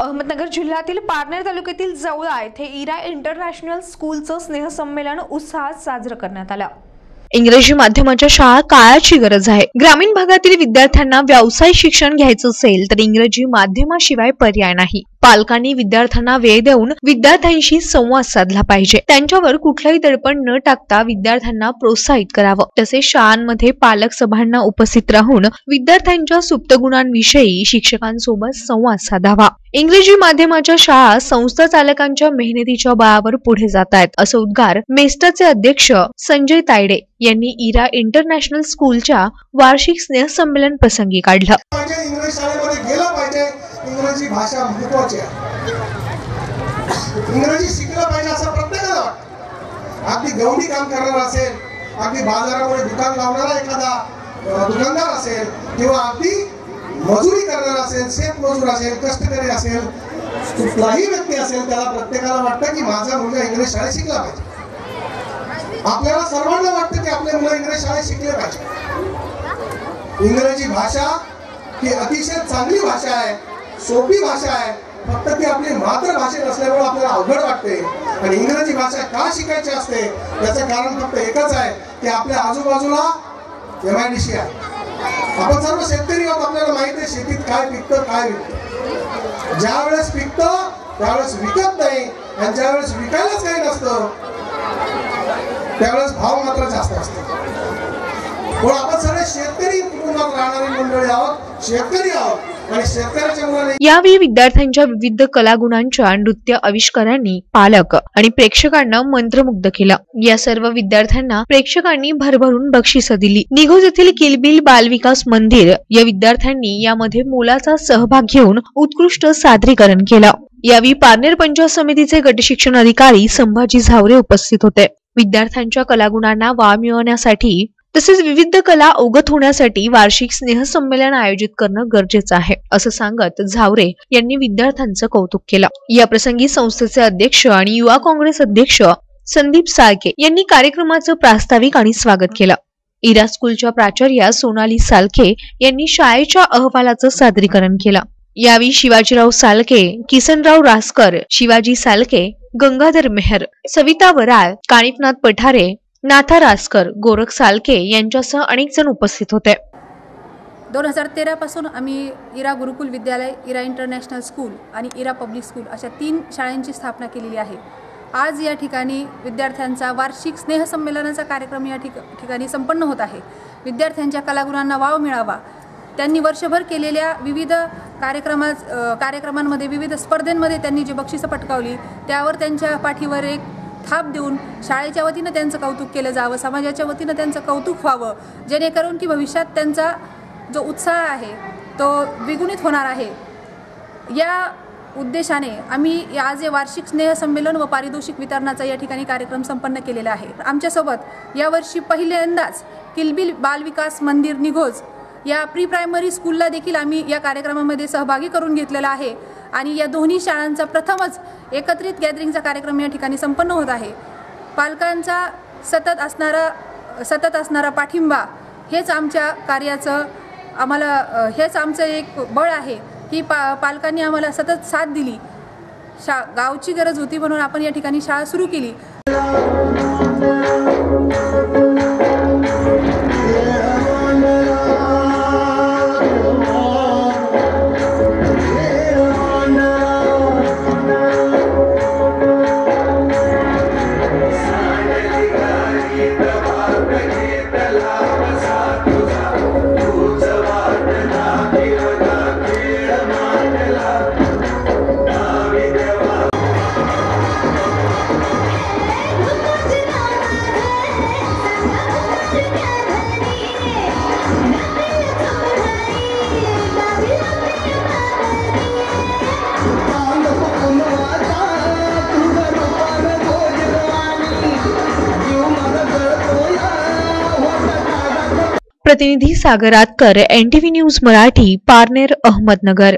अहमदनगर जिल्ह्यातील पारनेर तालुक्यातील जवळा येथे इरा इंटरनॅशनल स्कूलचं स्नेहसंमेलन उत्साहात साजरं करण्यात आलं. इंग्रजी माध्यमाच्या शाळा काळाची गरज आहे. ग्रामीण भागातील विद्यार्थ्यांना व्यावसायिक शिक्षण घ्यायचं असेल तर इंग्रजी माध्यमाशिवाय पर्याय नाही. पालकांनी विद्यार्थ्यांना वेळ देऊन विद्यार्थ्यांशी संवाद साधला पाहिजे. त्यांच्यावर कुठलंही दडपण न टाकता विद्यार्थ्यांना प्रोत्साहित करावं. तसेच शाळांमध्ये पालक सभांना उपस्थित राहून विद्यार्थ्यांच्या सुप्त गुणांविषयी शिक्षकांसोबत संवाद साधावा. इंग्रजी माध्यमाच्या शाळा संस्था चालकांच्या मेहनतीच्या बळावर पुढे जात आहेत असं उद्गार मेस्टाचे अध्यक्ष संजय तायडे यांनी इरा इंटरनॅशनल स्कूलच्या वार्षिक स्नेहसंमेलन प्रसंगी काढलं. इंग्रजी शाळेमध्ये गेलं पाहिजे. इंग्रजी भाषा महत्वाची आहे इंग्रजी शिकलं पाहिजे असं प्रत्येकाला वाटतं अगदी गवडी काम करणार असेल अगदी बाजारामध्ये दुकान लावणारा एखादा दुकानदार असेल किंवा अगदी मजुरी करणार असेल शेतमजूर असेल कष्टकरी असेल कुठलाही व्यक्ती असेल त्याला प्रत्येकाला वाटतं की माझा मुलगा इंग्रजी शाळेत शिकला पाहिजे. आपल्याला सर्वांना वाटतं की आपले मुलं इंग्रजी शाळेत शिकले पाहिजे. इंग्रजी भाषा ही अतिशय चांगली भाषा आहे सोपी भाषा आहे फक्त ती आपली मातृभाषेत असल्यामुळे आपल्याला अवघड वाटते. आणि इंग्रजी भाषा का शिकायची असते? याचं कारण फक्त एकच आहे की आपल्या आजूबाजूला एम आय डी सी आहे. आपण सर्व शेतकरी आहोत आपल्याला माहिती आहे शेतीत काय पिकतं काय विकतं. ज्या वेळेस पिकतं त्यावेळेस विकत नाही आणि ज्या वेळेस विकायलाच काही नसतं त्यावेळेस भाव मात्र जास्त असतो. पण आपण सगळे शेतकरी कुटुंबात राहणारी मंडळी आहोत शेतकरी आहोत. यावेळी विद्यार्थ्यांच्या विविध कलागुणांच्या नृत्य आविष्कारांनी पालक आणि प्रेक्षकांना मंत्रमुग्ध केलं. या सर्व विद्यार्थ्यांना प्रेक्षकांनी भरभरून बक्षिस दिली. निघोज येथील किलबिल बालविकास मंदिर या विद्यार्थ्यांनी यामध्ये मोलाचा सहभाग घेऊन उत्कृष्ट सादरीकरण केलं. यावेळी पारनेर पंचायत समितीचे गटशिक्षण अधिकारी संभाजी झावरे उपस्थित होते. विद्यार्थ्यांच्या कलागुणांना वाव मिळवण्यासाठी तसेच विविध कला अवगत होण्यासाठी वार्षिक स्नेहसंमेलन आयोजित करणं गरजेचं आहे असं सांगत झावरे यांनी विद्यार्थ्यांचं कौतुक केलं. या प्रसंगी संस्थेचे अध्यक्ष आणि युवा काँग्रेस अध्यक्ष संदीप साळके यांनी कार्यक्रमाचं प्रास्ताविक आणि स्वागत केलं. इरा स्कूलच्या प्राचार्या सोनाली सालके यांनी शाळेच्या अहवालाचं सादरीकरण केलं. यावेळी शिवाजीराव सालके किसनराव रासकर शिवाजी सालके गंगाधर मेहर सविता वराळ काणिकनाथ पठारे नाथा रासकर गोरख सालके यांच्यासह अनेक जण उपस्थित होते. दोन हजार तेरापासून आम्ही इरा गुरुकुल विद्यालय इरा इंटरनॅशनल स्कूल आणि इरा पब्लिक स्कूल अशा तीन शाळांची स्थापना केलेली आहे. आज या ठिकाणी विद्यार्थ्यांचा वार्षिक स्नेहसंमेलनाचा कार्यक्रम या ठिकाणी संपन्न होत आहे. विद्यार्थ्यांच्या कलागुणांना वाव मिळावा. त्यांनी वर्षभर केलेल्या विविध कार्यक्रमा कार्यक्रमांमध्ये विविध स्पर्धेंमध्ये त्यांनी जी बक्षिसं पटकावली त्यावर त्यांच्या पाठीवर एक थाप देऊन शाळेच्या वतीनं त्यांचं कौतुक केलं जावं समाजाच्या वतीनं त्यांचं कौतुक व्हावं जेणेकरून की भविष्यात त्यांचा जो उत्साह आहे तो द्विगुणित होणार आहे. या उद्देशाने आम्ही या आज हे वार्षिक स्नेहसंमेलन व पारितोषिक वितरणाचा या ठिकाणी कार्यक्रम संपन्न केलेला आहे. आमच्यासोबत यावर्षी पहिल्यांदाच किलबिल बालविकास मंदिर निघोज या प्री प्रायमरी स्कूलला देखील आम्ही या कार्यक्रमामध्ये सहभागी करून घेतलेला आहे. आणि या दोन्ही शाळांचा प्रथमच एकत्रित गॅदरिंगचा कार्यक्रम या ठिकाणी संपन्न होत आहे. पालकांचा सतत असणारा सतत असणारा पाठिंबा हेच आमच्या कार्याचं आम्हाला हेच आमचं एक बळ आहे की पा पालकांनी आम्हाला सतत साथ दिली. शा गावची गरज होती म्हणून आपण या ठिकाणी शाळा सुरू केली. प्रतिनिधी सागर आतकर एनटीव्ही न्यूज मराठी पारनेर अहमदनगर.